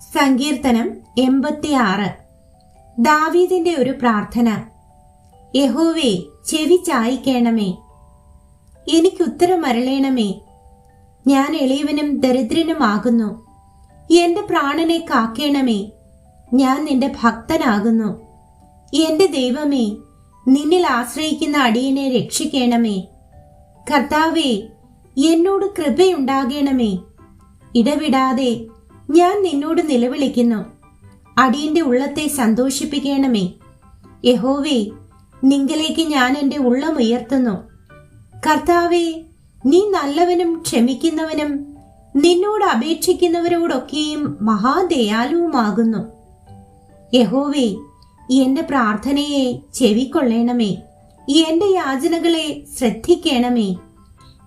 സങ്കീർത്തനം എൺപത്തിയാറ്. ദാവീദിന്റെ ഒരു പ്രാർത്ഥന. യഹോവേ ചെവി ചായിക്കേണമേ. എനിക്ക് ഉത്തരം അരളേണമേ. ഞാൻ എളിയവനും ദരിദ്രനുമാകുന്നു. എന്റെ പ്രാണനെ കാക്കേണമേ. ഞാൻ നിന്റെ ഭക്തനാകുന്നു. എന്റെ ദൈവമേ നിന്നിൽ ആശ്രയിക്കുന്ന അടിയനെ രക്ഷിക്കണമേ. കർത്താവേ എന്നോട് കൃപയുണ്ടാകണമേ. ഇടവിടാതെ ഞാൻ നിന്നോട് നിലവിളിക്കുന്നു. അടിയന്റെ ഉള്ളത്തെ സന്തോഷിപ്പിക്കണമേ. യഹോവേ നിങ്കലേക്ക് ഞാൻ എന്റെ ഉള്ളമുയർത്തുന്നു കർത്താവേ നീ നല്ലവനും ക്ഷമിക്കുന്നവനും നിന്നോട് അപേക്ഷിക്കുന്നവരോടൊക്കെയും മഹാദയാലുവുമാകുന്നു. യഹോവേ എന്റെ പ്രാർത്ഥനയെ ചെവിക്കൊള്ളണമേ. എന്റെ യാചനകളെ ശ്രദ്ധിക്കണമേ.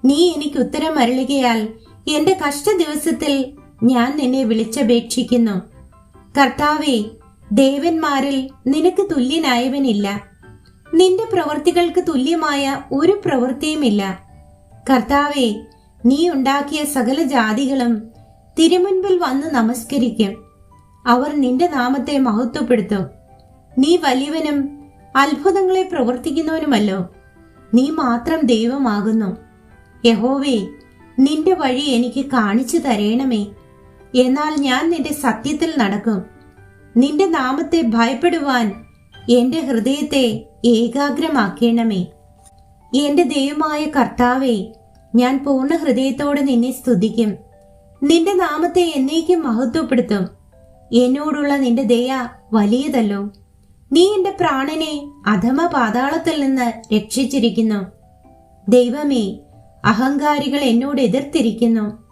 നീ എനിക്ക് ഉത്തരം അരുളുകയാൽ എന്റെ കഷ്ട ദിവസത്തിൽ ഞാൻ നിന്നെ വിളിച്ചപേക്ഷിക്കുന്നു. കർത്താവേ ദേവന്മാരിൽ നിനക്ക് തുല്യനായവനില്ല. നിന്റെ പ്രവൃത്തികൾക്ക് തുല്യമായ ഒരു പ്രവൃത്തിയുമില്ല. കർത്താവേ നീ ഉണ്ടാക്കിയ സകല ജാതികളും തിരുമുൻപിൽ വന്ന് നമസ്കരിക്കും. അവർ നിന്റെ നാമത്തെ മഹത്വപ്പെടുത്തും. നീ വലിയവനും അത്ഭുതങ്ങളെ പ്രവർത്തിക്കുന്നവനുമല്ലോ. നീ മാത്രം ദൈവമാകുന്നു. യഹോവേ നിന്റെ വഴി എനിക്ക് കാണിച്ചു തരേണമേ. എന്നാൽ ഞാൻ നിന്റെ സത്യത്തിൽ നടക്കും. നിന്റെ നാമത്തെ ഭയപ്പെടുവാൻ എന്റെ ഹൃദയത്തെ ഏകാഗ്രമാക്കണമേ. എന്റെ ദൈവമായ കർത്താവേ ഞാൻ പൂർണ ഹൃദയത്തോടെ നിന്നെ സ്തുതിക്കും. നിന്റെ നാമത്തെ എന്നേക്കും മഹത്വപ്പെടുത്തും. എന്നോടുള്ള നിന്റെ ദയ വലിയതല്ലോ. നീ എന്റെ പ്രാണനെ അധമ പാതാളത്തിൽ നിന്ന് രക്ഷിച്ചിരിക്കുന്നു. ദൈവമേ അഹങ്കാരികൾ എന്നോട് എതിർത്തിരിക്കുന്നു.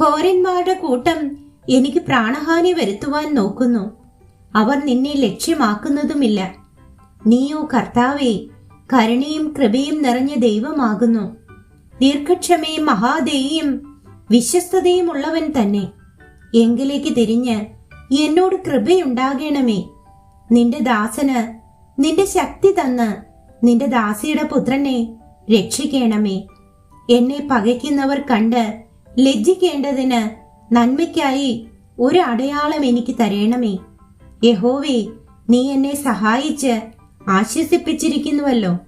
ഘോരന്മാരുടെ കൂട്ടം എനിക്ക് പ്രാണഹാനി വരുത്തുവാൻ നോക്കുന്നു. അവർ നിന്നെ ലക്ഷ്യമാക്കുന്നതുമില്ല. നീയോ കർത്താവേ കരുണയും കൃപയും നിറഞ്ഞ ദൈവമാകുന്നു. ദീർഘക്ഷമയും മഹാദേയും വിശ്വസ്തതയും ഉള്ളവൻ തന്നെ. എങ്കിലേക്ക് തിരിഞ്ഞ് എന്നോട് കൃപയുണ്ടാകണമേ. നിന്റെ ദാസന് നിന്റെ ശക്തി തന്ന് നിന്റെ ദാസിയുടെ പുത്രനെ രക്ഷിക്കണമേ. എന്നെ പകയ്ക്കുന്നവർ കണ്ട് ലജ്ജിക്കേണ്ടതിന് നന്മയ്ക്കായി ഒരു അടയാളം എനിക്ക് തരേണമേ. യഹോവേ നീ എന്നെ സഹായിച്ച് ആശ്വസിപ്പിച്ചിരിക്കുന്നുവല്ലോ.